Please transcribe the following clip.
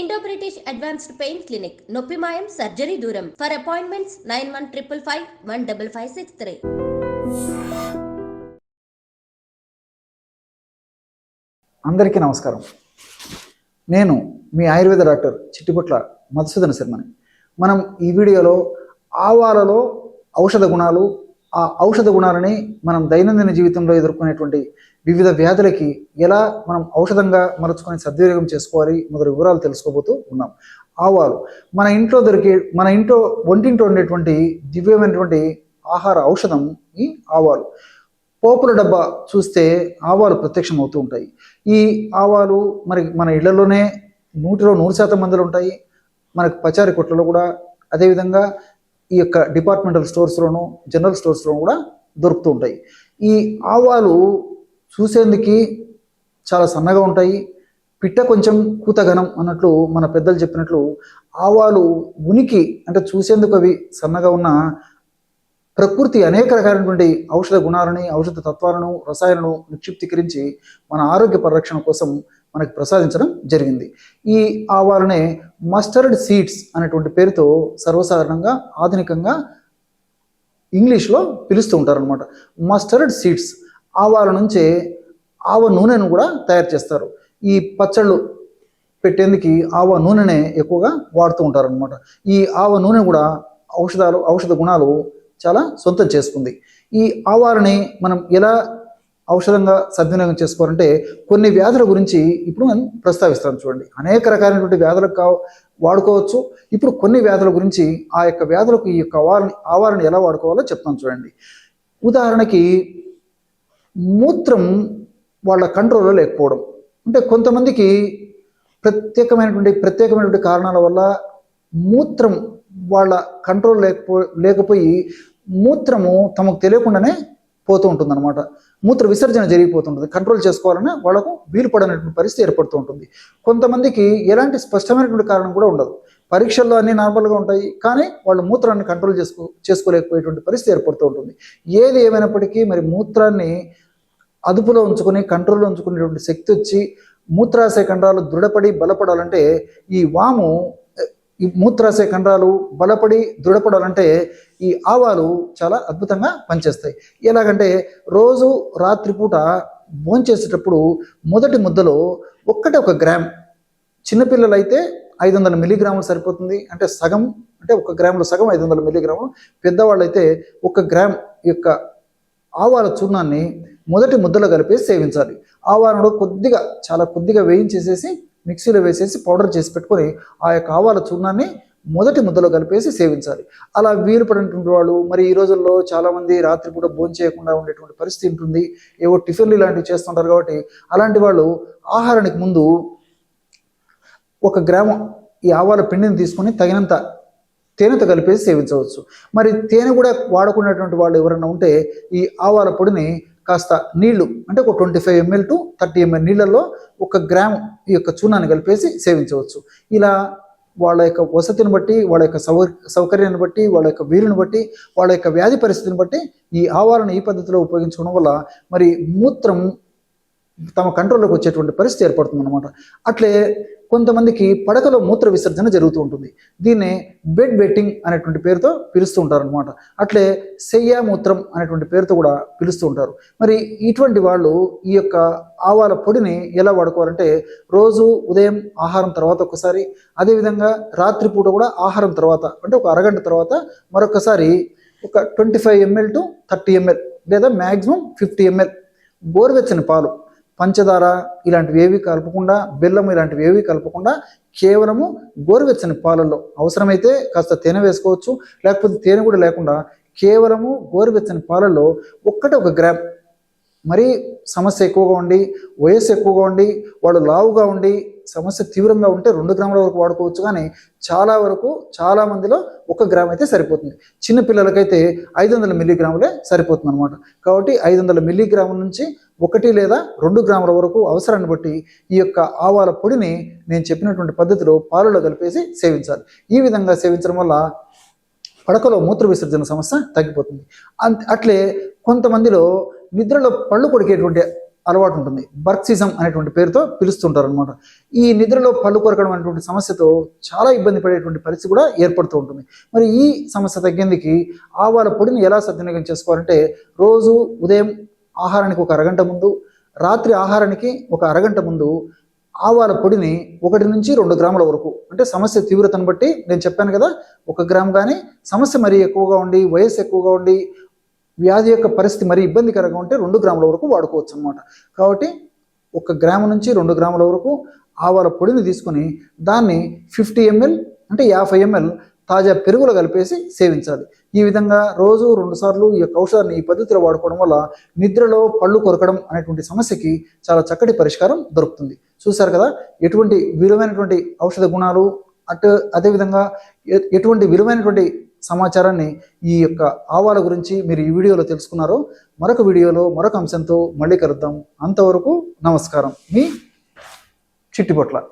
Indo British advanced pain clinic నొప్పి మాయం surgery దూరం for appointments nine one triple five one double five six three అందరికీ నమస్కారం. నేను మీ ఆయుర్వేద డాక్టర్ చిట్టిపుట్ల మధుసూదన శర్మని. మనం ఈ వీడియోలో ఆవాలలో ఔషధ గుణాలు ఆ ఔషధ గుణాలని మనం దైనందిన జీవితంలో ఎదుర్కొనేటువంటి వివిధ వ్యాధులకి ఎలా మనం ఔషధంగా మలుచుకొని సద్వినియోగం చేసుకోవాలి మొదటి వివరాలు తెలుసుకోబోతూ ఉన్నాం. ఆవాలు. మన ఇంట్లో దొరికే మన ఇంట్లో వంటింట్లో ఉండేటువంటి దివ్యమైనటువంటి ఆహార ఔషధం ఈ ఆవాలు. పోపుల డబ్బా చూస్తే ఆవాలు ప్రత్యక్షం అవుతూ ఉంటాయి. ఈ ఆవాలు మరి మన ఇళ్ళలోనే నూటిలో నూరు శాతం మందులు ఉంటాయి. మనకు పచారి కొట్లలో కూడా అదేవిధంగా ఈ యొక్క డిపార్ట్మెంటల్ స్టోర్స్లోను జనరల్ స్టోర్స్లోను కూడా దొరుకుతూ ఉంటాయి. ఈ ఆవాలు చూసేందుకు చాలా సన్నగా ఉంటాయి. పిట్ట కొంచెం కూతఘనం అన్నట్లు మన పెద్దలు చెప్పినట్లు ఆవాలు ఉనికి అంటే చూసేందుకు అవి సన్నగా ఉన్న ప్రకృతి అనేక రకాలైనటువంటి ఔషధ గుణాలని ఔషధ తత్వాలను రసాయనాలను నిక్షిప్తీకరించి మన ఆరోగ్య పరిరక్షణ కోసం మనకి ప్రసాదించడం జరిగింది. ఈ ఆవాలనే మస్టర్డ్ సీడ్స్ అనేటువంటి పేరుతో సర్వసాధారణంగా ఆధునికంగా ఇంగ్లీష్లో పిలుస్తూ ఉంటారనమాట మస్టర్డ్ సీడ్స్ ఆవాల నుంచే ఆవ నూనెను కూడా తయారు చేస్తారు. ఈ పచ్చళ్ళు పెట్టేందుకు ఆవ నూనెనే ఎక్కువగా వాడుతూ ఉంటారనమాట ఈ ఆవ నూనె కూడా ఔషధాలు ఔషధ గుణాలు చాలా సొంతం చేసుకుంది. ఈ ఆవాలని మనం ఎలా ఔషధంగా సద్వినియోగం చేసుకోవాలంటే కొన్ని వ్యాధుల గురించి ఇప్పుడు మనం ప్రస్తావిస్తాను చూడండి. అనేక రకాలైనటువంటి వ్యాధులకు కా వాడుకోవచ్చు. ఇప్పుడు కొన్ని వ్యాధుల గురించి ఆ యొక్క వ్యాధులకు ఈ యొక్క ఆవారణ ఆవారణ ఎలా వాడుకోవాలో చెప్తాను చూడండి. ఉదాహరణకి మూత్రం వాళ్ళ కంట్రోల్లో లేకపోవడం. అంటే కొంతమందికి ప్రత్యేకమైనటువంటి ప్రత్యేకమైనటువంటి కారణాల వల్ల మూత్రం వాళ్ళ కంట్రోల్ లేకపో లేకపోయి మూత్రము తమకు తెలియకుండానే పోతూ ఉంటుంది అనమాట మూత్ర విసర్జన జరిగిపోతుంటుంది. కంట్రోల్ చేసుకోవాలని వాళ్ళకు వీలు పడనటువంటి పరిస్థితి ఏర్పడుతూ ఉంటుంది. కొంతమందికి ఎలాంటి స్పష్టమైనటువంటి కారణం కూడా ఉండదు. పరీక్షల్లో అన్ని నార్మల్గా ఉంటాయి. కానీ వాళ్ళు మూత్రాన్ని కంట్రోల్ చేసుకో చేసుకోలేకపోయేటువంటి పరిస్థితి ఏర్పడుతూ ఉంటుంది. ఏది ఏమైనప్పటికీ మరి మూత్రాన్ని అదుపులో ఉంచుకొని కంట్రోల్లో ఉంచుకునేటువంటి శక్తి వచ్చి మూత్రాశయ కండరాలు దృఢపడి బలపడాలంటే ఈ వాము ఈ మూత్రాశయ కండరాలు బలపడి దృఢపడాలంటే ఈ ఆవాలు చాలా అద్భుతంగా పనిచేస్తాయి. ఎలాగంటే రోజు రాత్రిపూట భోంచేసేటప్పుడు మొదటి ముద్దలో ఒక్కటే ఒక గ్రామ్ చిన్నపిల్లలు అయితే ఐదు వందల మిల్లీగ్రాములు సరిపోతుంది. అంటే సగం అంటే ఒక గ్రాములో సగం ఐదు వందల మిల్లీగ్రాములు పెద్దవాళ్ళు అయితే ఒక గ్రామ్ యొక్క ఆవాల చూర్ణాన్ని మొదటి ముద్దలో కలిపేసి సేవించాలి. ఆవాలను కొద్దిగా చాలా కొద్దిగా వేయించేసేసి మిక్సీలో వేసేసి పౌడర్ చేసి పెట్టుకొని ఆ యొక్క ఆవాల చూర్ణాన్ని మొదటి ముద్దలో కలిపేసి సేవించాలి. అలా వీలు పడినటువంటి వాళ్ళు మరి ఈ రోజుల్లో చాలామంది రాత్రి పూట భోజనం చేయకుండా ఉండేటువంటి పరిస్థితి ఉంటుంది. ఏవో టిఫిన్లు ఇలాంటివి చేస్తుంటారు కాబట్టి అలాంటి వాళ్ళు ఆహారానికి ముందు ఒక గ్రామం ఈ ఆవాల పిండిని తీసుకొని తగినంత తేనెతో కలిపేసి సేవించవచ్చు. మరి తేనె కూడా వాడుకునేటువంటి వాళ్ళు ఎవరైనా ఉంటే ఈ ఆవాల పొడిని కాస్త నీళ్ళు అంటే ఒక twenty five ML to thirty ML నీళ్ళల్లో ఒక గ్రామ్ ఈ యొక్క చూర్ణాన్ని కలిపేసి సేవించవచ్చు. ఇలా వాళ్ళ యొక్క వసతిని బట్టి వాళ్ళ యొక్క సౌ సౌకర్యాన్ని బట్టి వాళ్ళ యొక్క వీలుని బట్టి వాళ్ళ యొక్క వ్యాధి పరిస్థితిని బట్టి ఈ ఆవాలను ఈ పద్ధతిలో ఉపయోగించడం వల్ల మరి మూత్రం తమ కంట్రోల్లోకి వచ్చేటువంటి పరిస్థితి ఏర్పడుతుంది అనమాట అట్లే కొంతమందికి పడకలో మూత్ర విసర్జన జరుగుతూ ఉంటుంది. దీన్నే బెడ్ బెట్టింగ్ అనేటువంటి పేరుతో పిలుస్తూ ఉంటారనమాట అట్లే శయ్యామూత్రం అనేటువంటి పేరుతో కూడా పిలుస్తూ ఉంటారు. మరి ఇటువంటి వాళ్ళు ఈ యొక్క ఆవాల పొడిని ఎలా వాడుకోవాలంటే రోజు ఉదయం ఆహారం తర్వాత ఒకసారి అదేవిధంగా రాత్రిపూట కూడా ఆహారం తర్వాత అంటే ఒక అరగంట తర్వాత మరొకసారి ఒక twenty five ML to thirty ML లేదా మ్యాక్సిమం ఫిఫ్టీ ఎంఎల్ గోరువెచ్చని పాలు పంచదార ఇలాంటివి ఏవి కలపకుండా బెల్లం ఇలాంటివి ఏవి కలపకుండా కేవలము గోరువెచ్చని పాలల్లో అవసరమైతే కాస్త తేనె వేసుకోవచ్చు. లేకపోతే తేనె కూడా లేకుండా కేవలము గోరువెచ్చని పాలల్లో ఒక్కటే ఒక గ్రామ్ మరీ సమస్య ఎక్కువగా ఉండి వయస్సు ఎక్కువగా ఉండి వాళ్ళు లావుగా ఉండి సమస్య తీవ్రంగా ఉంటే రెండు గ్రాముల వరకు వాడుకోవచ్చు. కానీ చాలా వరకు చాలా మందిలో ఒక గ్రామ్ అయితే సరిపోతుంది. చిన్న పిల్లలకైతే ఐదు వందల మిల్లీగ్రాములే సరిపోతుంది అనమాట కాబట్టి ఐదు వందల మిల్లీగ్రాముల నుంచి ఒకటి లేదా రెండు గ్రాముల వరకు అవసరాన్ని బట్టి ఈ యొక్క ఆవాల పొడిని నేను చెప్పినటువంటి పద్ధతిలో పాలలో కలిపేసి సేవించాలి. ఈ విధంగా సేవించడం వల్ల పడకలో మూత్ర విసర్జన సమస్య తగ్గిపోతుంది. అంత అట్లే కొంతమందిలో నిద్రలో పళ్ళు కొడికేటువంటి అలవాటు ఉంటుంది. బర్క్సిజం అనేటువంటి పేరుతో పిలుస్తుంటారు అనమాట ఈ నిద్రలో పళ్ళు కొరకడం అనేటువంటి సమస్యతో చాలా ఇబ్బంది పడేటువంటి పరిస్థితి కూడా ఏర్పడుతూ ఉంటుంది. మరి ఈ సమస్య తగ్గేందుకు ఆవాల పొడిని ఎలా సద్వినియోగం చేసుకోవాలంటే రోజు ఉదయం ఆహారానికి ఒక అరగంట ముందు రాత్రి ఆహారానికి ఒక అరగంట ముందు ఆవాల పొడిని ఒకటి నుంచి రెండు గ్రాముల వరకు అంటే సమస్య తీవ్రతను బట్టి నేను చెప్పాను కదా ఒక గ్రామ్ కానీ సమస్య మరీ ఎక్కువగా ఉండి వయసు ఎక్కువగా ఉండి వ్యాధి యొక్క పరిస్థితి మరీ ఇబ్బందికరంగా ఉంటే రెండు గ్రాముల వరకు వాడుకోవచ్చు అనమాట కాబట్టి ఒక గ్రాము నుంచి రెండు గ్రాముల వరకు ఆవాల పొడిని తీసుకొని దాన్ని ఫిఫ్టీ ఎంఎల్ అంటే యాభై ఎంఎల్ తాజా పెరుగులో కలిపేసి సేవించాలి. ఈ విధంగా రోజు రెండు సార్లు ఈ యొక్క ఔషధాన్ని ఈ పద్ధతిలో వాడుకోవడం వల్ల నిద్రలో పళ్ళు కొరకడం అనేటువంటి సమస్యకి చాలా చక్కటి పరిష్కారం దొరుకుతుంది. చూశారు కదా? ఎటువంటి విలువైనటువంటి ఔషధ గుణాలు అటు అదేవిధంగా ఎటువంటి విలువైనటువంటి సమాచారాన్ని ఈ యొక్క ఆవాల గురించి మీరు ఈ వీడియోలో తెలుసుకున్నారో. మరొక వీడియోలో మరొక అంశంతో మళ్ళీ కలుద్దాం. అంతవరకు నమస్కారం. మీ చిట్టిపొట్ల.